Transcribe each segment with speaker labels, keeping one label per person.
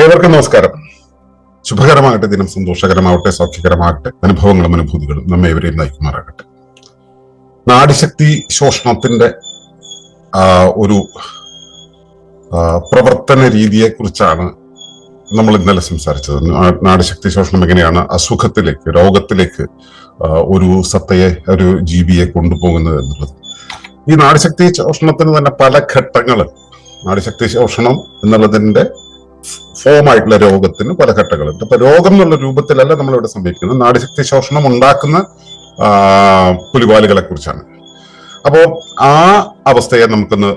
Speaker 1: ഏവർക്കും നമസ്കാരം. ശുഭകരമാകട്ടെ ദിനം സന്തോഷകരമാവട്ടെ സൗഖ്യകരമാകട്ടെ അനുഭവങ്ങളും അനുഭൂതികളും നമ്മെ ഇവരെയും നയിക്കുമാറാകട്ടെ. നാടിശക്തി ശോഷണത്തിന്റെ ഒരു പ്രവർത്തന രീതിയെ കുറിച്ചാണ് നമ്മൾ ഇന്നലെ സംസാരിച്ചത്. നാടിശക്തി ശോഷണം എങ്ങനെയാണ് അസുഖത്തിലേക്ക് രോഗത്തിലേക്ക് ഒരു സത്തയെ ഒരു ജീവിയെ കൊണ്ടുപോകുന്നത് എന്നുള്ളത്. ഈ നാടിശക്തി ശോഷണത്തിന് തന്നെ പല ഘട്ടങ്ങൾ നാടിശക്തി ശോഷണം എന്നുള്ളതിന്റെ ഫോം ആയിട്ടുള്ള രോഗത്തിന് പല ഘട്ടങ്ങളുണ്ട്. അപ്പൊ രോഗം എന്നുള്ള രൂപത്തിലല്ല നമ്മൾ ഇവിടെ സംഭവിക്കുന്നത് നാടിശക്തി ശോഷണം ഉണ്ടാക്കുന്ന പുലിവാലികളെ കുറിച്ചാണ്. അപ്പോ ആ അവസ്ഥയെ നമുക്കൊന്ന്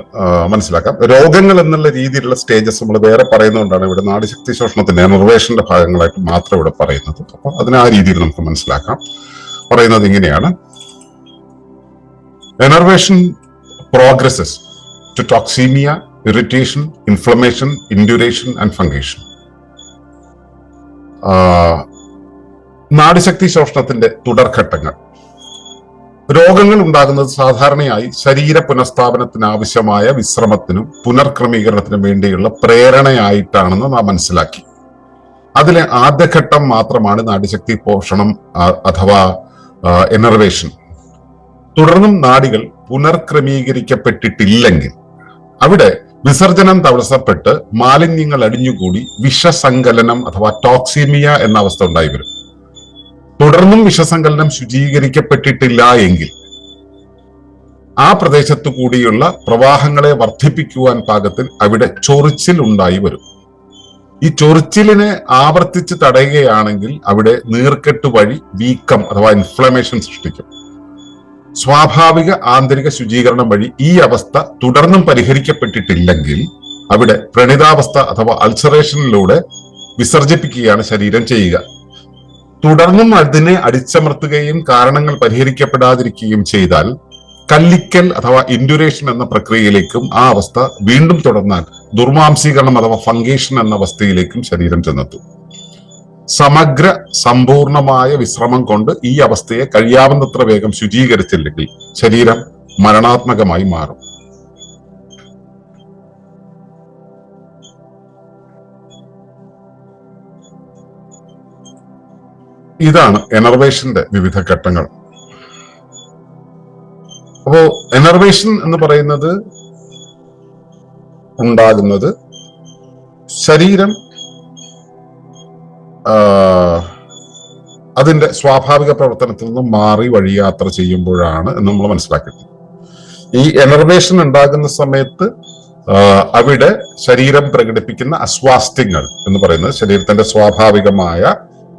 Speaker 1: മനസ്സിലാക്കാം. രോഗങ്ങൾ എന്നുള്ള രീതിയിലുള്ള സ്റ്റേജസ് നമ്മൾ വേറെ പറയുന്നതുകൊണ്ടാണ് ഇവിടെ നാടിശക്തി ശോഷണത്തിന്റെ നിർവേഷന്റെ ഭാഗങ്ങളായിട്ട് മാത്രം ഇവിടെ പറയുന്നത്. അപ്പൊ അതിനെ ആ രീതിയിൽ നമുക്ക് മനസ്സിലാക്കാം. പറയുന്നത് ഇങ്ങനെയാണ്. Enervation progresses to toxaemia irritation inflammation induration and fungation നാടിശക്തി ശോഷണത്തിന്റെ തുടർഘട്ടങ്ങൾ. രോഗങ്ങൾ ഉണ്ടാകുന്നത് സാധാരണയായി ശരീര പുനഃസ്ഥാപനത്തിന് ആവശ്യമായ വിശ്രമത്തിനും പുനർക്രമീകരണത്തിനും വേണ്ടിയുള്ള പ്രേരണയായിട്ടാണെന്ന് നാം മനസ്സിലാക്കി. അതിലെ ആദ്യഘട്ടം മാത്രമാണ് നാടിശക്തി പോഷണം അഥവാ എനർവേഷൻ തുടർന്നും നാടികൾ പുനർക്രമീകരിക്കപ്പെട്ടിട്ടില്ലെങ്കിൽ അവിടെ വിസർജനം തടസ്സപ്പെട്ട് മാലിന്യങ്ങൾ അടിഞ്ഞുകൂടി വിഷസങ്കലനം അഥവാ ടോക്സിമിയ എന്ന അവസ്ഥ ഉണ്ടായി വരും. തുടർന്നും വിഷസങ്കലനം ശുചീകരിക്കപ്പെട്ടിട്ടില്ല എങ്കിൽ ആ പ്രദേശത്തു കൂടിയുള്ള പ്രവാഹങ്ങളെ വർദ്ധിപ്പിക്കുവാൻ പാകത്തിൽ അവിടെ ചൊറിച്ചിൽ ഉണ്ടായി വരും. ഈ ചൊറിച്ചിലിനെ ആവർത്തിച്ച് തടയുകയാണെങ്കിൽ അവിടെ നീർക്കെട്ട് വഴി വീക്കം അഥവാ ഇൻഫ്ലമേഷൻ സൃഷ്ടിക്കും. സ്വാഭാവിക ആന്തരിക ശുചീകരണം വഴി ഈ അവസ്ഥ തുടർന്നും പരിഹരിക്കപ്പെട്ടിട്ടില്ലെങ്കിൽ അവിടെ പ്രണിതാവസ്ഥ അഥവാ അൾസറേഷനിലൂടെ വിസർജിപ്പിക്കുകയാണ് ശരീരം ചെയ്യുക. തുടർന്നും അതിനെ അടിച്ചമർത്തുകയും കാരണങ്ങൾ പരിഹരിക്കപ്പെടാതിരിക്കുകയും ചെയ്താൽ കല്ലിക്കൽ അഥവാ ഇൻഡുറേഷൻ എന്ന പ്രക്രിയയിലേക്കും ആ അവസ്ഥ വീണ്ടും തുടർന്നാൽ ദുർമാംസീകരണം അഥവാ ഫംഗേഷൻ എന്ന അവസ്ഥയിലേക്കും ശരീരം ചെന്നെത്തും. സമഗ്ര സമ്പൂർണമായ വിശ്രമം കൊണ്ട് ഈ അവസ്ഥയെ കഴിയാവുന്നത്ര വേഗം ശുചീകരിച്ചില്ലെങ്കിൽ ശരീരം മരണാത്മകമായി മാറും. ഇതാണ് എനർവേഷന്റെ വിവിധ ഘട്ടങ്ങൾ. അപ്പോ എനർവേഷൻ എന്ന് പറയുന്നത് ഉണ്ടാകുന്നത് ശരീരം അതിന്റെ സ്വാഭാവിക പ്രവർത്തനത്തിൽ നിന്നും മാറി വഴി യാത്ര ചെയ്യുമ്പോഴാണ് എന്ന് നമ്മൾ മനസ്സിലാക്കുന്നത് ഈ എനർവേഷൻ ഉണ്ടാകുന്ന സമയത്ത് അവിടെ ശരീരം പ്രകടിപ്പിക്കുന്ന അസ്വാസ്ഥ്യങ്ങൾ എന്ന് പറയുന്നത് ശരീരത്തിന്റെ സ്വാഭാവികമായ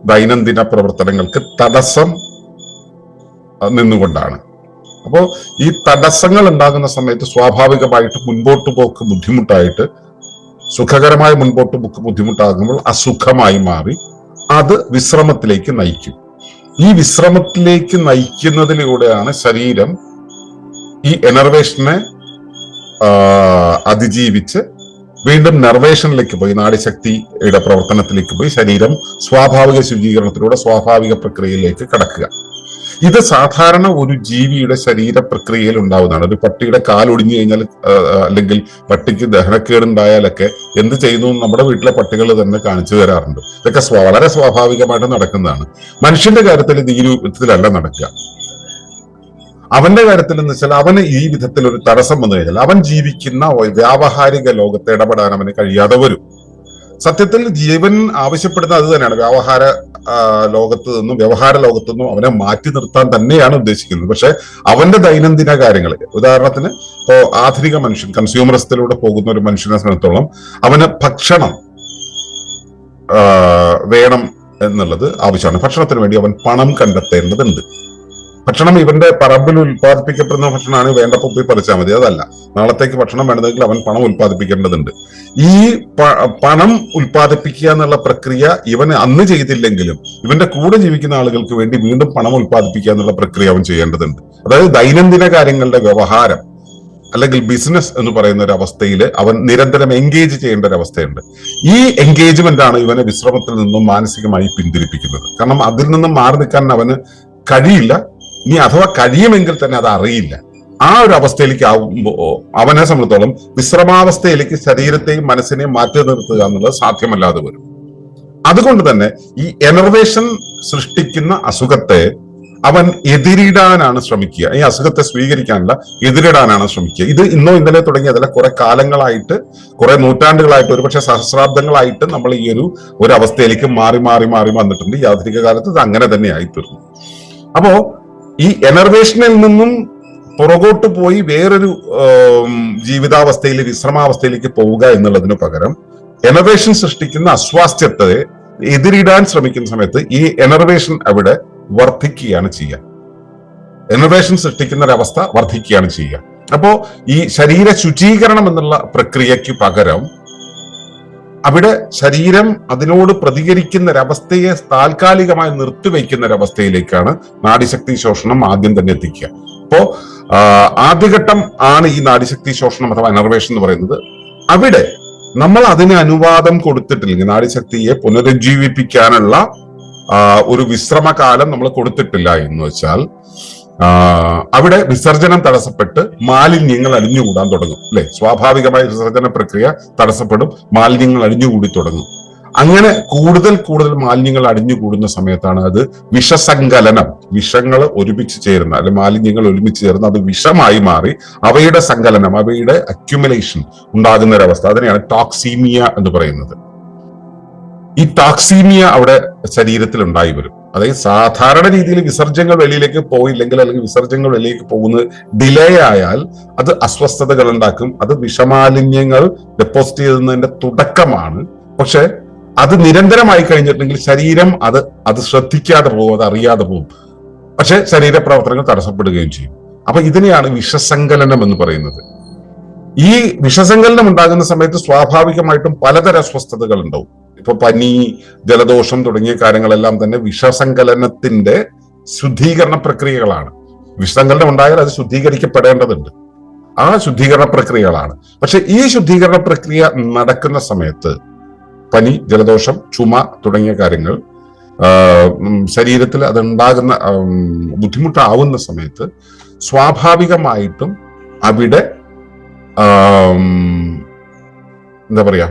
Speaker 1: ദൈനംദിന പ്രവർത്തനങ്ങൾക്ക് തടസ്സം നിന്നുകൊണ്ടാണ്. അപ്പോൾ ഈ തടസ്സങ്ങൾ ഉണ്ടാകുന്ന സമയത്ത് സ്വാഭാവികമായിട്ട് മുൻപോട്ട് പോക്ക് ബുദ്ധിമുട്ടായിട്ട് സുഖകരമായ മുൻപോട്ട് പോക്ക് ബുദ്ധിമുട്ടാകുമ്പോൾ അസുഖമായി മാറി അത് വിശ്രമത്തിലേക്ക് നയിക്കും. ഈ വിശ്രമത്തിലേക്ക് നയിക്കുന്നതിലൂടെയാണ് ശരീരം ഈ എനർവേഷനെ അതിജീവിച്ച് വീണ്ടും നെർവേഷനിലേക്ക് പോയി നാടിശക്തിയുടെ പ്രവർത്തനത്തിലേക്ക് പോയി ശരീരം സ്വാഭാവിക ശുചീകരണത്തിലൂടെ സ്വാഭാവിക പ്രക്രിയയിലേക്ക് കടക്കുക. ഇത് സാധാരണ ഒരു ജീവിയുടെ ശരീര പ്രക്രിയയിൽ ഉണ്ടാവുന്നതാണ്. ഒരു പട്ടിയുടെ കാൽ ഒടിഞ്ഞു കഴിഞ്ഞാൽ അല്ലെങ്കിൽ പട്ടിക്ക് ദഹനക്കേടുണ്ടായാലൊക്കെ എന്ത് ചെയ്യുന്നു നമ്മുടെ വീട്ടിലെ പട്ടികൾ തന്നെ കാണിച്ചു തരാറുണ്ട്. ഇതൊക്കെ വളരെ സ്വാഭാവികമായിട്ട് നടക്കുന്നതാണ്. മനുഷ്യന്റെ കാര്യത്തിൽ ഇത് ഈ രൂപത്തിലല്ല നടക്കുക. അവന്റെ കാര്യത്തിൽ എന്ന് വെച്ചാൽ അവന് ഈ വിധത്തിൽ ഒരു തടസ്സം വന്നു കഴിഞ്ഞാൽ അവൻ ജീവിക്കുന്ന വ്യാവഹാരിക ലോകത്ത് ഇടപെടാൻ അവന് കഴിയാതെ വരും. സത്യത്തിൽ ജീവൻ ആവശ്യപ്പെടുന്ന അത് തന്നെയാണ്. വ്യവഹാര ലോകത്ത് നിന്നും വ്യവഹാര ലോകത്തു നിന്നും അവനെ മാറ്റി നിർത്താൻ തന്നെയാണ് ഉദ്ദേശിക്കുന്നത്. പക്ഷെ അവന്റെ ദൈനംദിന കാര്യങ്ങളിൽ ഉദാഹരണത്തിന് ഇപ്പോ ആധുനിക മനുഷ്യൻ കൺസ്യൂമറിസത്തിലൂടെ പോകുന്ന ഒരു മനുഷ്യനെ സംബന്ധിച്ചോളം അവന് ഭക്ഷണം വേണം എന്നുള്ളത് ആവശ്യമാണ്. ഭക്ഷണത്തിന് വേണ്ടി അവൻ പണം കണ്ടെത്തേണ്ടതുണ്ട്. ഭക്ഷണം ഇവന്റെ പറമ്പിൽ ഉൽപ്പാദിപ്പിക്കപ്പെടുന്ന ഭക്ഷണമാണ് വേണ്ടപ്പോൾ പോയി പറിച്ചാൽ മതി. അതല്ല. നാളത്തേക്ക് ഭക്ഷണം വേണമെങ്കിൽ അവൻ പണം ഉൽപ്പാദിപ്പിക്കേണ്ടതുണ്ട്. ഈ പണം ഉൽപ്പാദിപ്പിക്കുക എന്നുള്ള പ്രക്രിയ ഇവൻ അന്ന് ചെയ്തില്ലെങ്കിലും ഇവന്റെ കൂടെ ജീവിക്കുന്ന ആളുകൾക്ക് വേണ്ടി വീണ്ടും പണം ഉൽപ്പാദിപ്പിക്കുക എന്നുള്ള പ്രക്രിയ അവൻ ചെയ്യേണ്ടതുണ്ട്. അതായത് ദൈനംദിന കാര്യങ്ങളുടെ വ്യവഹാരം അല്ലെങ്കിൽ ബിസിനസ് എന്ന് പറയുന്ന ഒരു അവസ്ഥയിൽ അവൻ നിരന്തരം എൻഗേജ് ചെയ്യേണ്ട ഒരു അവസ്ഥയുണ്ട്. ഈ എൻഗേജ്മെന്റ് ആണ് ഇവനെ വിശ്രമത്തിൽ നിന്നും മാനസികമായി പിന്തിരിപ്പിക്കുന്നത്. കാരണം അതിൽ നിന്നും മാറി നിൽക്കാൻ അവന് കഴിയില്ല. ഇനി അഥവാ കഴിയുമെങ്കിൽ തന്നെ അത് അറിയില്ല. ആ ഒരു അവസ്ഥയിലേക്ക് ആകുമ്പോ അവനെ സംബന്ധിച്ചോളം വിശ്രമാവസ്ഥയിലേക്ക് ശരീരത്തെയും മനസ്സിനെയും മാറ്റി നിർത്തുക എന്നുള്ളത് സാധ്യമല്ലാതെ വരും. അതുകൊണ്ട് തന്നെ ഈ എനർവേഷൻ സൃഷ്ടിക്കുന്ന അസുഖത്തെ അവൻ എതിരിടാനാണ് ശ്രമിക്കുക. ഈ അസുഖത്തെ സ്വീകരിക്കാനല്ല എതിരിടാനാണ് ശ്രമിക്കുക. ഇത് ഇന്നോ ഇന്നലെ തുടങ്ങിയതല്ല കുറെ കാലങ്ങളായിട്ട് കുറെ നൂറ്റാണ്ടുകളായിട്ട് ഒരുപക്ഷെ സഹസ്രാബ്ദങ്ങളായിട്ട് നമ്മൾ ഈ ഒരു ഒരു അവസ്ഥയിലേക്ക് മാറി മാറി മാറി വന്നിട്ടുണ്ട്. ഈ ആധുനിക കാലത്ത് ഇത് അങ്ങനെ തന്നെ ആയിത്തീർന്നു. അപ്പോ ഈ എനർവേഷനിൽ നിന്നും പുറകോട്ട് പോയി വേറൊരു ജീവിതാവസ്ഥയിൽ വിശ്രമാവസ്ഥയിലേക്ക് പോവുക എന്നുള്ളതിന് പകരം എനർവേഷൻ സൃഷ്ടിക്കുന്ന അസ്വാസ്ഥ്യത്തെ എതിരിടാൻ ശ്രമിക്കുന്ന സമയത്ത് ഈ എനർവേഷൻ അവിടെ വർദ്ധിക്കുകയാണ് ചെയ്യുക. എനർവേഷൻ സൃഷ്ടിക്കുന്ന ഒരവസ്ഥ വർദ്ധിക്കുകയാണ് ചെയ്യുക. അപ്പോ ഈ ശരീര ശുചീകരണം എന്നുള്ള പ്രക്രിയയ്ക്ക് പകരം അവിടെ ശരീരം അതിനോട് പ്രതികരിക്കുന്ന ഒരവസ്ഥയെ താൽക്കാലികമായി നിർത്തിവെക്കുന്ന ഒരവസ്ഥയിലേക്കാണ് നാടിശക്തി ശോഷണം ആദ്യം തന്നെ എത്തിക്കുക. അപ്പോ ആദ്യഘട്ടം ആണ് ഈ നാഡിശക്തി ശോഷണം അഥവാ അനർവേഷൻ എന്ന് പറയുന്നത്. അവിടെ നമ്മൾ അതിന് അനുവാദം കൊടുത്തിട്ടില്ലെങ്കിൽ നാടിശക്തിയെ പുനരുജ്ജീവിപ്പിക്കാനുള്ള ഒരു വിശ്രമകാലം നമ്മൾ കൊടുത്തിട്ടില്ല എന്ന് വെച്ചാൽ അവിടെ വിസർജനം തടസ്സപ്പെട്ട് മാലിന്യങ്ങൾ അലിഞ്ഞുകൂടാൻ തുടങ്ങും. അല്ലെ? സ്വാഭാവികമായ വിസർജന പ്രക്രിയ തടസ്സപ്പെടും മാലിന്യങ്ങൾ അലിഞ്ഞുകൂടി തുടങ്ങും. അങ്ങനെ കൂടുതൽ കൂടുതൽ മാലിന്യങ്ങൾ അടിഞ്ഞുകൂടുന്ന സമയത്താണ് അത് വിഷസങ്കലനം. വിഷങ്ങൾ ഒരുമിച്ച് ചേരുന്ന അല്ലെ മാലിന്യങ്ങൾ ഒരുമിച്ച് ചേർന്ന് അത് വിഷമായി മാറി അവയുടെ സങ്കലനം അവയുടെ അക്യുമുലേഷൻ ഉണ്ടാകുന്ന ഒരവസ്ഥ അതിനെയാണ് ടോക്സീമിയ എന്ന് പറയുന്നത്. ഈ ടോക്സീമിയ അവിടെ ശരീരത്തിൽ ഉണ്ടായി വരും. അതായത് സാധാരണ രീതിയിൽ വിസർജ്യങ്ങൾ വെളിയിലേക്ക് പോയില്ലെങ്കിൽ അല്ലെങ്കിൽ വിസർജ്യങ്ങൾ വെളിയിലേക്ക് പോകുന്നത് ഡിലേ ആയാൽ അത് അസ്വസ്ഥതകൾ ഉണ്ടാക്കും. അത് വിഷമാലിന്യങ്ങൾ ഡെപ്പോസിറ്റ് ചെയ്യുന്നതിന്റെ തുടക്കമാണ്. പക്ഷെ അത് നിരന്തരമായി കഴിഞ്ഞിട്ടുണ്ടെങ്കിൽ ശരീരം അത് അത് ശ്രദ്ധിക്കാതെ പോകും അത് അറിയാതെ പോകും. പക്ഷെ ശരീരപ്രവർത്തനങ്ങൾ തടസ്സപ്പെടുകയും ചെയ്യും. അപ്പൊ ഇതിനെയാണ് വിഷസങ്കലനം എന്ന് പറയുന്നത്. ഈ വിഷസങ്കലനം ഉണ്ടാകുന്ന സമയത്ത് സ്വാഭാവികമായിട്ടും പലതരം അസ്വസ്ഥതകൾ ഉണ്ടാവും. ഇപ്പൊ പനി ജലദോഷം തുടങ്ങിയ കാര്യങ്ങളെല്ലാം തന്നെ വിഷസങ്കലനത്തിന്റെ ശുദ്ധീകരണ പ്രക്രിയകളാണ്. വിഷസങ്കലനം ഉണ്ടായാൽ അത് ശുദ്ധീകരിക്കപ്പെടേണ്ടതുണ്ട്. ആ ശുദ്ധീകരണ പ്രക്രിയകളാണ്. പക്ഷെ ഈ ശുദ്ധീകരണ പ്രക്രിയ നടക്കുന്ന സമയത്ത് പനി ജലദോഷം ചുമ തുടങ്ങിയ കാര്യങ്ങൾ ശരീരത്തിൽ അതുണ്ടാകുന്ന ബുദ്ധിമുട്ടാവുന്ന സമയത്ത് സ്വാഭാവികമായിട്ടും അവിടെ എന്താ പറയാ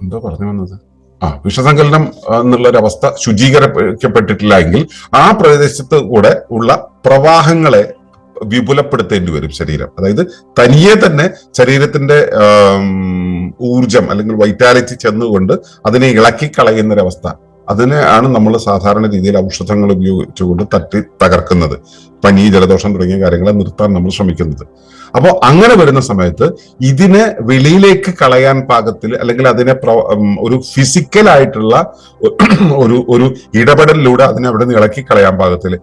Speaker 1: എന്തോ പറഞ്ഞു വന്നത്? ആ വിഷസങ്കലനം ആ, എന്നുള്ള ഒരു അവസ്ഥ ശുചീകരിക്കപ്പെട്ടിട്ടില്ല എങ്കിൽ ആ പ്രദേശത്ത് കൂടെ ഉള്ള പ്രവാഹങ്ങളെ വിപുലപ്പെടുത്തേണ്ടി വരും ശരീരം. അതായത് തനിയെ തന്നെ ശരീരത്തിന്റെ ഊർജം അല്ലെങ്കിൽ വൈറ്റാലിറ്റി ചെന്നുകൊണ്ട് അതിനെ ഇളക്കി കളയുന്ന ഒരവസ്ഥ അതിനെ ആണ് നമ്മൾ സാധാരണ രീതിയിൽ ഔഷധങ്ങൾ ഉപയോഗിച്ചുകൊണ്ട് തട്ടി തകർക്കുന്നത്. പനി ജലദോഷം തുടങ്ങിയ കാര്യങ്ങളെ നിർത്താൻ നമ്മൾ ശ്രമിക്കുന്നത്. അപ്പോൾ അങ്ങനെ വരുന്ന സമയത്ത് ഇതിനെ വെളിയിലേക്ക് കളയാൻ പാകത്തിൽ അല്ലെങ്കിൽ അതിനെ ഒരു ഫിസിക്കൽ ആയിട്ടുള്ള ഒരു ഒരു ഇടപെടലിലൂടെ അതിനെ അവിടെ നിന്ന് ഇളക്കി കളയാൻ പാകത്തിൽ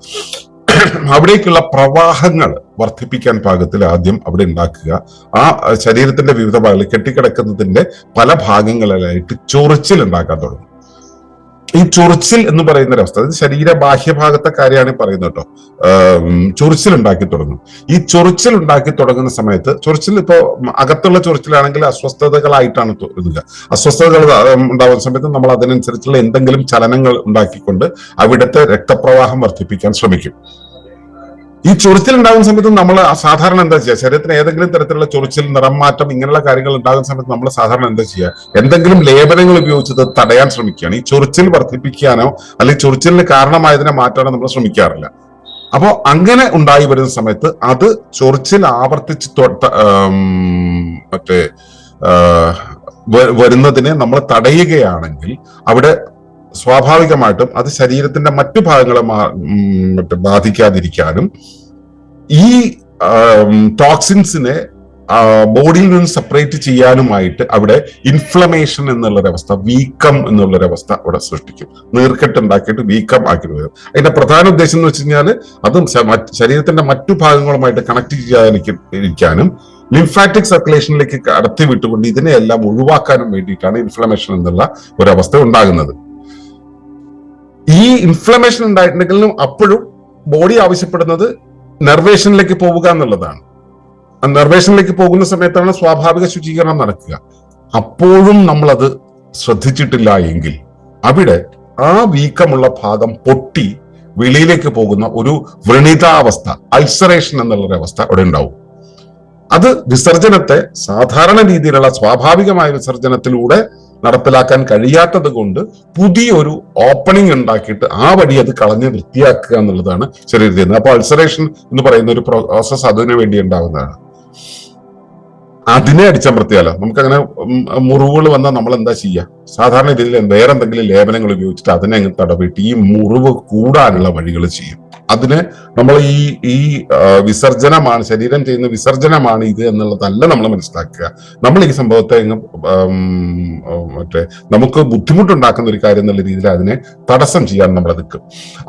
Speaker 1: അവിടേക്കുള്ള പ്രവാഹങ്ങൾ വർദ്ധിപ്പിക്കാൻ പാകത്തിൽ ആദ്യം അവിടെ ഉണ്ടാക്കുക. ആ ശരീരത്തിന്റെ വിവിധ ഭാഗങ്ങളിൽ കെട്ടിക്കിടക്കുന്നതിന്റെ പല ഭാഗങ്ങളിലായിട്ട് ചൊറിച്ചിൽ ഉണ്ടാക്കാൻ തുടങ്ങും. ഈ ചൊറിച്ചിൽ എന്ന് പറയുന്ന അവസ്ഥ അതായത് ശരീര ബാഹ്യഭാഗത്തെ കാര്യമാണ് പറയുന്നത് കേട്ടോ. ചൊറിച്ചിൽ ഉണ്ടാക്കി തുടങ്ങും. ഈ ചൊറിച്ചിൽ ഉണ്ടാക്കി തുടങ്ങുന്ന സമയത്ത് ചൊറിച്ചിൽ ഇപ്പോൾ അകത്തുള്ള ചൊറിച്ചിലാണെങ്കിൽ അസ്വസ്ഥതകളായിട്ടാണ് തോന്നുക അസ്വസ്ഥതകൾ ഉണ്ടാകുന്ന സമയത്ത് നമ്മൾ അതിനനുസരിച്ചുള്ള എന്തെങ്കിലും ചലനങ്ങൾ ഉണ്ടാക്കിക്കൊണ്ട് അവിടുത്തെ രക്തപ്രവാഹം വർദ്ധിപ്പിക്കാൻ ശ്രമിക്കും. ഈ ചൊറിച്ചിൽ ഉണ്ടാകുന്ന സമയത്ത് നമ്മൾ സാധാരണ എന്താ ചെയ്യുക ശരീരത്തിന് ഏതെങ്കിലും തരത്തിലുള്ള ചൊറിച്ചിൽ നിറം മാറ്റം ഇങ്ങനെയുള്ള കാര്യങ്ങൾ ഉണ്ടാകുന്ന സമയത്ത് നമ്മൾ സാധാരണ എന്താ ചെയ്യുക എന്തെങ്കിലും ലേപനങ്ങൾ ഉപയോഗിച്ചത് തടയാൻ ശ്രമിക്കുകയാണ്. ഈ ചൊറിച്ചിൽ വർദ്ധിപ്പിക്കാനോ അല്ലെങ്കിൽ ചൊറിച്ചിലിന് കാരണമായതിനെ മാറ്റാനോ നമ്മൾ ശ്രമിക്കാറില്ല. അപ്പോൾ അങ്ങനെ ഉണ്ടായി വരുന്ന സമയത്ത് അത് ചൊറിച്ചിൽ ആവർത്തിച്ച് മറ്റേ വരുന്നതിനെ നമ്മൾ തടയുകയാണെങ്കിൽ അവിടെ സ്വാഭാവികമായിട്ടും അത് ശരീരത്തിന്റെ മറ്റു ഭാഗങ്ങളെ ബാധിക്കാതിരിക്കാനും ഈ ടോക്സിൻസിനെ ബോഡിയിൽ നിന്ന് സെപ്പറേറ്റ് ചെയ്യാനുമായിട്ട് അവിടെ ഇൻഫ്ലമേഷൻ എന്നുള്ളൊരവസ്ഥ വീക്കം എന്നുള്ളൊരവസ്ഥ അവിടെ സൃഷ്ടിക്കും. നീർക്കെട്ട് ഉണ്ടാക്കിയിട്ട് വീക്കം ആക്കി വരും. അതിന്റെ പ്രധാന ഉദ്ദേശം എന്ന് വെച്ച് കഴിഞ്ഞാൽ അതും ശരീരത്തിന്റെ മറ്റു ഭാഗങ്ങളുമായിട്ട് കണക്ട് ചെയ്യാതിരിക്കാനും ലിംഫാറ്റിക് സർക്കുലേഷനിലേക്ക് കടത്തി വിട്ടുകൊണ്ട് ഇതിനെയെല്ലാം ഒഴിവാക്കാനും വേണ്ടിയിട്ടാണ് ഇൻഫ്ലമേഷൻ എന്നുള്ള ഒരവസ്ഥ ഉണ്ടാകുന്നത്. ഈ ഇൻഫ്ലമേഷൻ ഉണ്ടായിട്ടുണ്ടെങ്കിലും അപ്പോഴും ബോഡി ആവശ്യപ്പെടുന്നത് നെർവേഷനിലേക്ക് പോവുക എന്നുള്ളതാണ്. ആ നെർവേഷനിലേക്ക് പോകുന്ന സമയത്താണ് സ്വാഭാവിക ശുചീകരണം നടക്കുക. അപ്പോഴും നമ്മൾ അത് ശ്രദ്ധിച്ചിട്ടില്ല എങ്കിൽ അവിടെ ആ വീക്കമുള്ള ഭാഗം പൊട്ടി വെളിയിലേക്ക് പോകുന്ന ഒരു വ്രണിതാവസ്ഥ അൾസറേഷൻ എന്നുള്ള ഒരു അവസ്ഥ അവിടെ ഉണ്ടാവും. അത് വിസർജനത്തെ സാധാരണ രീതിയിലുള്ള സ്വാഭാവികമായ വിസർജനത്തിലൂടെ നടപ്പിലാക്കാൻ കഴിയാത്തത് കൊണ്ട് പുതിയൊരു ഓപ്പണിംഗ് ഉണ്ടാക്കിയിട്ട് ആ വഴി അത് കളഞ്ഞ് വൃത്തിയാക്കുക എന്നുള്ളതാണ് ചെറിയ ചെയ്യുന്നത് അപ്പോൾ അൾസറേഷൻ എന്ന് പറയുന്ന ഒരു പ്രോസസ് അതിനു വേണ്ടി ഉണ്ടാകുന്നതാണ് അതിനെ അടിച്ചമർത്തിയാലോ? നമുക്കങ്ങനെ മുറിവുകൾ വന്നാൽ നമ്മൾ എന്താ ചെയ്യുക സാധാരണ രീതിയിൽ വേറെ എന്തെങ്കിലും ലേപനങ്ങൾ ഉപയോഗിച്ചിട്ട് അതിനെ അങ്ങ് തടവിട്ട് ഈ മുറിവ് കൂടാനുള്ള വഴികൾ ചെയ്യും. അതിന് നമ്മൾ ഈ ഈ വിസർജനമാണ് ശരീരം ചെയ്യുന്ന വിസർജനമാണ് ഇത് എന്നുള്ളതല്ല നമ്മൾ മനസ്സിലാക്കുക. നമ്മൾ ഈ സംഭവത്തെ മറ്റേ നമുക്ക് ബുദ്ധിമുട്ടുണ്ടാക്കുന്ന ഒരു കാര്യം എന്നുള്ള രീതിയിൽ അതിനെ തടസ്സം ചെയ്യാൻ നമ്മൾ നിൽക്കും.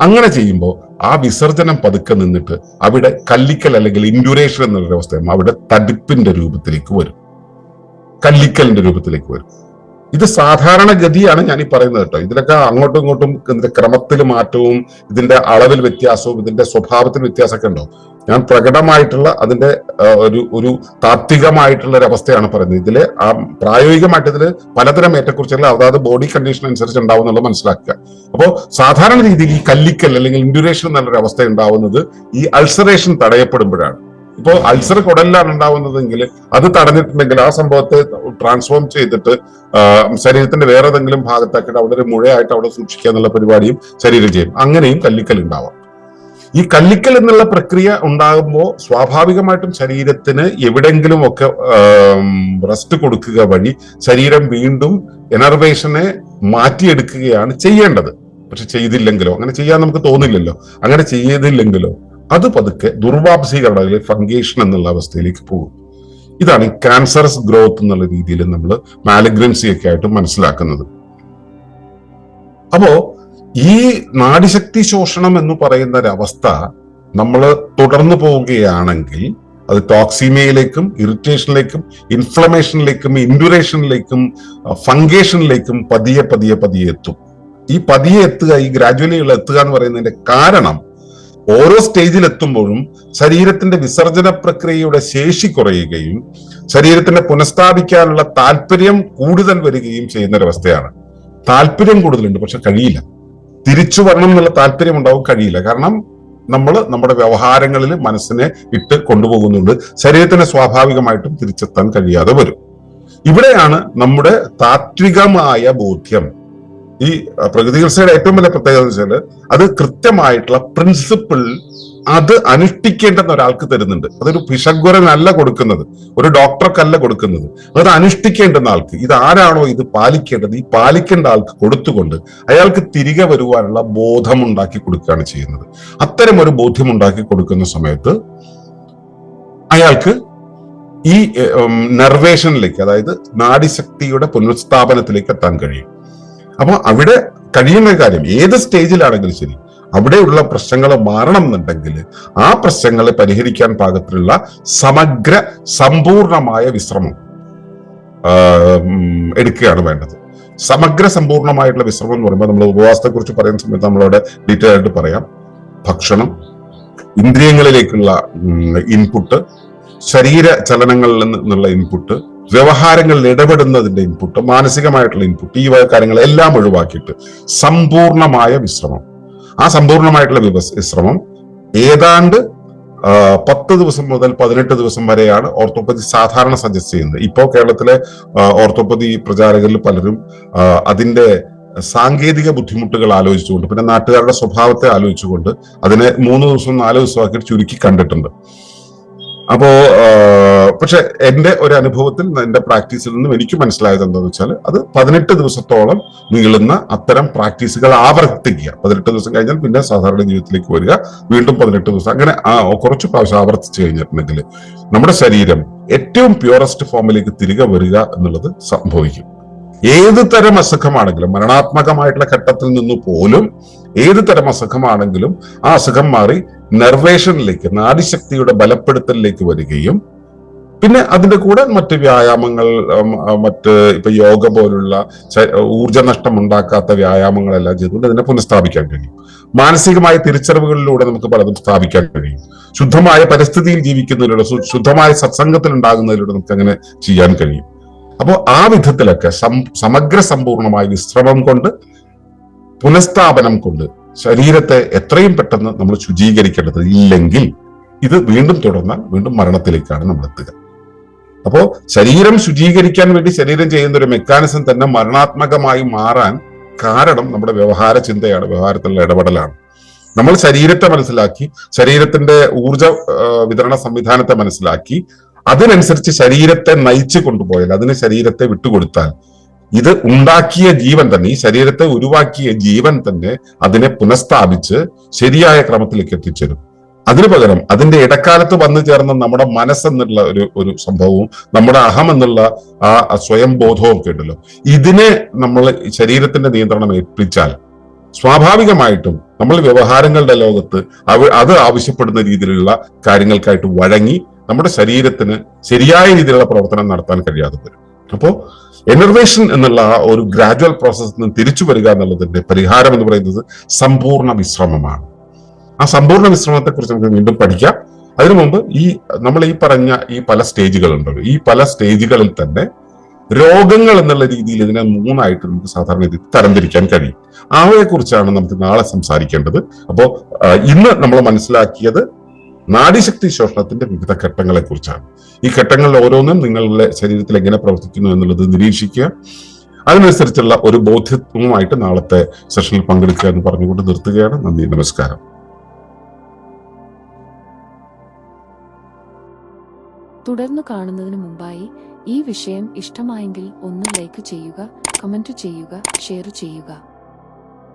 Speaker 1: അങ്ങനെ ചെയ്യുമ്പോൾ ആ വിസർജനം പതുക്കെ നിന്നിട്ട് അവിടെ കല്ലിക്കൽ അല്ലെങ്കിൽ ഇൻഡ്യൂറേഷൻ എന്നുള്ള അവസ്ഥയും അവിടെ തടിപ്പിന്റെ രൂപത്തിലേക്ക് വരും. കല്ലിക്കലിന്റെ രൂപത്തിലേക്ക് വരും. ഇത് സാധാരണ ഗതിയാണ് ഞാൻ ഈ പറയുന്നത് കേട്ടോ. ഇതിലൊക്കെ അങ്ങോട്ടും ഇങ്ങോട്ടും ഇതിന്റെ ക്രമത്തിൽ മാറ്റവും ഇതിന്റെ അളവിൽ വ്യത്യാസവും ഇതിന്റെ സ്വഭാവത്തിൽ വ്യത്യാസമൊക്കെ ഉണ്ടോ ഞാൻ പ്രകടമായിട്ടുള്ള അതിന്റെ ഒരു ഒരു താത്വികമായിട്ടുള്ള ഒരു അവസ്ഥയാണ് പറയുന്നത്. ഇതിൽ ആ പ്രായോഗികമായിട്ട് ഇതിൽ പലതരം ഏറ്റക്കുറിച്ചുള്ള അതായത് ബോഡി കണ്ടീഷൻ അനുസരിച്ച് ഉണ്ടാവും എന്നുള്ളത് മനസ്സിലാക്കുക. അപ്പോൾ സാധാരണ രീതിയിൽ ഈ കല്ലിക്കൽ അല്ലെങ്കിൽ ഇൻഡ്യൂറേഷൻ എന്നുള്ളൊരു അവസ്ഥ ഉണ്ടാവുന്നത് ഈ അൾസറേഷൻ തടയപ്പെടുമ്പോഴാണ്. ഇപ്പോൾ അൾസർ കുടലിലാണ് ഉണ്ടാവുന്നതെങ്കിൽ അത് തടഞ്ഞിട്ടുണ്ടെങ്കിൽ ആ സംഭവത്തെ ട്രാൻസ്ഫോം ചെയ്തിട്ട് ശരീരത്തിന്റെ വേറെ ഏതെങ്കിലും ഭാഗത്താക്കിയിട്ട് അവിടെ ഒരു മുഴയായിട്ട് അവിടെ സൂക്ഷിക്കുക എന്നുള്ള പരിപാടിയും ശരീരം ചെയ്യും. അങ്ങനെയും കല്ലിക്കൽ ഉണ്ടാവാം. ഈ കല്ലിക്കൽ എന്നുള്ള പ്രക്രിയ ഉണ്ടാകുമ്പോൾ സ്വാഭാവികമായിട്ടും ശരീരത്തിന് എവിടെങ്കിലും ഒക്കെ റെസ്റ്റ് കൊടുക്കുക വഴി ശരീരം വീണ്ടും എനർവേഷനെ മാറ്റിയെടുക്കുകയാണ് ചെയ്യേണ്ടത്. പക്ഷെ ചെയ്തില്ലെങ്കിലോ? അങ്ങനെ ചെയ്യാൻ നമുക്ക് തോന്നില്ലല്ലോ. അങ്ങനെ ചെയ്തില്ലെങ്കിലോ? അത് പതുക്കെ ദുർവാംശീകരണം അല്ലെങ്കിൽ ഫംഗേഷൻ എന്നുള്ള അവസ്ഥയിലേക്ക് പോകും. ഇതാണ് ഈ ക്യാൻസറസ് ഗ്രോത്ത് എന്നുള്ള രീതിയിൽ നമ്മൾ മാലിഗ്രൻസി ഒക്കെ ആയിട്ട് മനസ്സിലാക്കുന്നത്. അപ്പോ ഈ നാടിശക്തി ശോഷണം എന്ന് പറയുന്ന ഒരവസ്ഥ നമ്മൾ തുടർന്നു പോവുകയാണെങ്കിൽ അത് ടോക്സിമയിലേക്കും ഇറിറ്റേഷനിലേക്കും ഇൻഫ്ലമേഷനിലേക്കും ഇൻഡുറേഷനിലേക്കും ഫംഗേഷനിലേക്കും പതിയെ പതിയെ പതിയെ എത്തും. ഈ പതിയെ എത്തുക ഈ ഗ്രാജുവലി എത്തുക എന്ന് പറയുന്നതിന്റെ കാരണം ഓരോ സ്റ്റേജിൽ എത്തുമ്പോഴും ശരീരത്തിന്റെ വിസർജന പ്രക്രിയയുടെ ശേഷി കുറയുകയും ശരീരത്തിനെ പുനഃസ്ഥാപിക്കാനുള്ള താല്പര്യം കൂടുതൽ വരികയും ചെയ്യുന്ന ഒരവസ്ഥയാണ്. താല്പര്യം കൂടുതലുണ്ട് പക്ഷെ കഴിയില്ല. തിരിച്ചു വരണം എന്നുള്ള താല്പര്യം ഉണ്ടാവും കഴിയില്ല. കാരണം നമ്മൾ നമ്മുടെ വ്യവഹാരങ്ങളിൽ മനസ്സിനെ ഇട്ട് കൊണ്ടുപോകുന്നുണ്ട്. ശരീരത്തിന് സ്വാഭാവികമായിട്ടും തിരിച്ചെത്താൻ കഴിയാതെ വരും. ഇവിടെയാണ് നമ്മുടെ താത്വികമായ ബോധ്യം. ഈ പ്രകൃതി ചികിത്സയുടെ ഏറ്റവും വലിയ പ്രത്യേകത എന്ന് വെച്ചാൽ അത് കൃത്യമായിട്ടുള്ള പ്രിൻസിപ്പിൾ അത് അനുഷ്ഠിക്കേണ്ടെന്ന് ഒരാൾക്ക് തരുന്നുണ്ട്. അതൊരു പിശഗ്വരനല്ല കൊടുക്കുന്നത്. ഒരു ഡോക്ടർക്കല്ല കൊടുക്കുന്നത്. അത് അനുഷ്ഠിക്കേണ്ടെന്ന ആൾക്ക്. ഇത് ആരാണോ ഇത് പാലിക്കേണ്ടത്? ഈ പാലിക്കേണ്ട ആൾക്ക് കൊടുത്തുകൊണ്ട് അയാൾക്ക് തിരികെ വരുവാനുള്ള ബോധം ഉണ്ടാക്കി കൊടുക്കുകയാണ് ചെയ്യുന്നത്. അത്തരം ഒരു ബോധ്യം ഉണ്ടാക്കി കൊടുക്കുന്ന സമയത്ത് അയാൾക്ക് ഈ നെർവേഷനിലേക്ക് അതായത് നാഡിശക്തിയുടെ പുനഃസ്ഥാപനത്തിലേക്ക് എത്താൻ കഴിയും. അപ്പൊ അവിടെ കഴിയുന്ന കാര്യം ഏത് സ്റ്റേജിലാണെങ്കിലും ശരി അവിടെയുള്ള പ്രശ്നങ്ങൾ മാറണം എന്നുണ്ടെങ്കിൽ ആ പ്രശ്നങ്ങളെ പരിഹരിക്കാൻ പാകത്തിലുള്ള സമഗ്ര സമ്പൂർണമായ വിശ്രമം എടുക്കുകയാണ് വേണ്ടത്. സമഗ്ര സമ്പൂർണമായിട്ടുള്ള വിശ്രമം എന്ന് പറയുമ്പോൾ നമ്മൾ ഉപവാസത്തെ കുറിച്ച് പറയുന്ന സമയത്ത് നമ്മളവിടെ ഡീറ്റെയിൽ ആയിട്ട് പറയാം. ഭക്ഷണം ഇന്ദ്രിയങ്ങളിലേക്കുള്ള ഇൻപുട്ട് ശരീര ചലനങ്ങളിൽ നിന്നുള്ള ഇൻപുട്ട് വ്യവഹാരങ്ങളിൽ ഇടപെടുന്നതിന്റെ ഇൻപുട്ട് മാനസികമായിട്ടുള്ള ഇൻപുട്ട് ഈ വക കാര്യങ്ങളെല്ലാം ഒഴിവാക്കിയിട്ട് സമ്പൂർണമായ വിശ്രമം. ആ സമ്പൂർണമായിട്ടുള്ള വിശ്രമം ഏതാണ്ട് പത്ത് ദിവസം മുതൽ പതിനെട്ട് ദിവസം വരെയാണ് ഓർത്തോപ്പതി സാധാരണ സജസ്റ്റ് ചെയ്യുന്നത്. ഇപ്പോൾ കേരളത്തിലെ ഓർത്തോപ്പതി പ്രചാരകരിൽ പലരും അതിന്റെ സാങ്കേതിക ബുദ്ധിമുട്ടുകൾ ആലോചിച്ചുകൊണ്ട് പിന്നെ നാട്ടുകാരുടെ സ്വഭാവത്തെ ആലോചിച്ചുകൊണ്ട് അതിനെ മൂന്ന് ദിവസം നാല് ദിവസമാക്കി ചുരുക്കി കണ്ടിട്ടുണ്ട്. അപ്പോ പക്ഷെ എന്റെ ഒരു അനുഭവത്തിൽ എന്റെ പ്രാക്ടീസിൽ നിന്നും എനിക്ക് മനസ്സിലായത് എന്താണെന്ന് വെച്ചാൽ അത് പതിനെട്ട് ദിവസത്തോളം നീളുന്ന അത്തരം പ്രാക്ടീസുകൾ ആവർത്തിക്കുക. പതിനെട്ട് ദിവസം കഴിഞ്ഞാൽ പിന്നെ സാധാരണ ജീവിതത്തിലേക്ക് വരിക. വീണ്ടും പതിനെട്ട് ദിവസം അങ്ങനെ കുറച്ച് പ്രാവശ്യം ആവർത്തിച്ചു കഴിഞ്ഞിട്ടുണ്ടെങ്കിൽ നമ്മുടെ ശരീരം ഏറ്റവും പ്യുറസ്റ്റ് ഫോമിലേക്ക് തിരികെ വരിക എന്നുള്ളത് സംഭവിക്കും. ഏത് തരം അസുഖമാണെങ്കിലും മരണാത്മകമായിട്ടുള്ള ഘട്ടത്തിൽ നിന്ന് പോലും ഏത് തരം അസുഖമാണെങ്കിലും ആ അസുഖം മാറി നെർവേഷനിലേക്ക് നാഡിശക്തിയുടെ ബലപ്പെടുത്തലിലേക്ക് വരികയും പിന്നെ അതിന്റെ കൂടെ മറ്റ് വ്യായാമങ്ങൾ മറ്റ് ഇപ്പൊ യോഗ പോലുള്ള ഊർജ ഊർജനഷ്ടം ഉണ്ടാക്കാത്ത വ്യായാമങ്ങളെല്ലാം ചെയ്തുകൊണ്ട് അതിനെ പുനഃസ്ഥാപിക്കാൻ കഴിയും. മാനസികമായ തിരിച്ചറിവുകളിലൂടെ നമുക്ക് പലതും സ്ഥാപിക്കാൻ കഴിയും. ശുദ്ധമായ പരിസ്ഥിതിയിൽ ജീവിക്കുന്നതിലൂടെ ശുദ്ധമായ സത്സംഗത്തിൽ ഉണ്ടാകുന്നതിലൂടെ നമുക്ക് അങ്ങനെ ചെയ്യാൻ കഴിയും. അപ്പോൾ ആ വിധത്തിലൊക്കെ സമഗ്ര സമ്പൂർണമായ വിശ്രമം കൊണ്ട് പുനഃസ്ഥാപനം കൊണ്ട് ശരീരത്തെ എത്രയും പെട്ടെന്ന് നമ്മൾ ശുചീകരിക്കേണ്ടത് ഇല്ലെങ്കിൽ ഇത് വീണ്ടും തുടർന്നാൽ വീണ്ടും മരണത്തിലേക്കാണ് നമ്മൾ എത്തുക. അപ്പോ ശരീരം ശുചീകരിക്കാൻ വേണ്ടി ശരീരം ചെയ്യുന്ന ഒരു മെക്കാനിസം തന്നെ മരണാത്മകമായി മാറാൻ കാരണം നമ്മുടെ വ്യവഹാര ചിന്തയാണ് വ്യവഹാരത്തിലുള്ള ഇടപെടലാണ്. നമ്മൾ ശരീരത്തെ മനസ്സിലാക്കി ശരീരത്തിന്റെ ഊർജ വിതരണ സംവിധാനത്തെ മനസ്സിലാക്കി അതിനനുസരിച്ച് ശരീരത്തെ നയിച്ചു കൊണ്ടുപോയാൽ അതിന് ശരീരത്തെ വിട്ടുകൊടുത്താൽ ഇത് ഉണ്ടാക്കിയ ജീവൻ തന്നെ ഈ ശരീരത്തെ ഉരുവാക്കിയ ജീവൻ തന്നെ അതിനെ പുനഃസ്ഥാപിച്ച് ശരിയായ ക്രമത്തിലേക്ക് എത്തിച്ചേരും. അതിനു പകരം അതിന്റെ ഇടക്കാലത്ത് വന്നു ചേർന്ന നമ്മുടെ മനസ്സെന്നുള്ള ഒരു ഒരു സംഭവവും നമ്മുടെ അഹം എന്നുള്ള ആ സ്വയം ബോധവും ഒക്കെ ഉണ്ടല്ലോ. ഇതിനെ നമ്മൾ ശരീരത്തിന്റെ നിയന്ത്രണം ഏൽപ്പിച്ചാൽ സ്വാഭാവികമായിട്ടും നമ്മൾ വ്യവഹാരങ്ങളുടെ ലോകത്ത് അത് ആവശ്യപ്പെടുന്ന രീതിയിലുള്ള കാര്യങ്ങൾക്കായിട്ട് വഴങ്ങി നമ്മുടെ ശരീരത്തിന് ശരിയായ രീതിയിലുള്ള പ്രവർത്തനം നടത്താൻ കഴിയാതെ വരും. അപ്പോ എനർവേഷൻ എന്നുള്ള ഒരു ഗ്രാജുവൽ പ്രോസസ്സിൽ നിന്ന് തിരിച്ചു വരിക എന്നുള്ളതിന്റെ പരിഹാരം എന്ന് പറയുന്നത് സമ്പൂർണ വിശ്രമമാണ്. ആ സമ്പൂർണ വിശ്രമത്തെ കുറിച്ച് നമുക്ക് വീണ്ടും പഠിക്കാം. അതിനു മുമ്പ് ഈ നമ്മൾ ഈ പറഞ്ഞ ഈ പല സ്റ്റേജുകൾ ഉണ്ടല്ലോ. ഈ പല സ്റ്റേജുകളിൽ തന്നെ രോഗങ്ങൾ എന്നുള്ള രീതിയിൽ ഇതിനെ മൂന്നായിട്ട് നമുക്ക് സാധാരണ ഇത് തരംതിരിക്കാൻ കഴിയും. അവയെ കുറിച്ചാണ് നമുക്ക് നാളെ സംസാരിക്കേണ്ടത്. അപ്പോ ഇന്ന് നമ്മൾ മനസ്സിലാക്കിയത് നാഡീശക്തി ശോഷണത്തിന്റെ വിവിധ ഘട്ടങ്ങളെ കുറിച്ചാണ് ഈ ഘട്ടങ്ങളിൽ ഓരോന്നും നിങ്ങളുടെ ശരീരത്തിൽ എങ്ങനെ പ്രവർത്തിക്കുന്നു എന്നുള്ളത് നിരീക്ഷിക്കുക. അതിനനുസരിച്ചുള്ള ഒരു ബോധ്യവുമായിട്ട് നാളത്തെ സെഷനിൽ പങ്കെടുക്കുക എന്ന് പറഞ്ഞുകൊണ്ട് നിർത്തുകയാണ്. നന്ദി നമസ്കാരം.
Speaker 2: തുടർന്ന് കാണുന്നതിന് മുമ്പായി ഈ വിഷയം ഇഷ്ടമായെങ്കിൽ ഒന്ന് ലൈക്ക് ചെയ്യുക കമന്റ് ചെയ്യുക ഷെയർ ചെയ്യുക.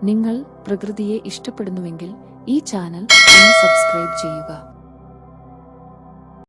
Speaker 2: നിങ്ങൾ പ്രകൃതിയെ ഇഷ്ടപ്പെടുന്നുവെങ്കിൽ ഈ ചാനൽ ഒന്ന് സബ്സ്ക്രൈബ് ചെയ്യുക.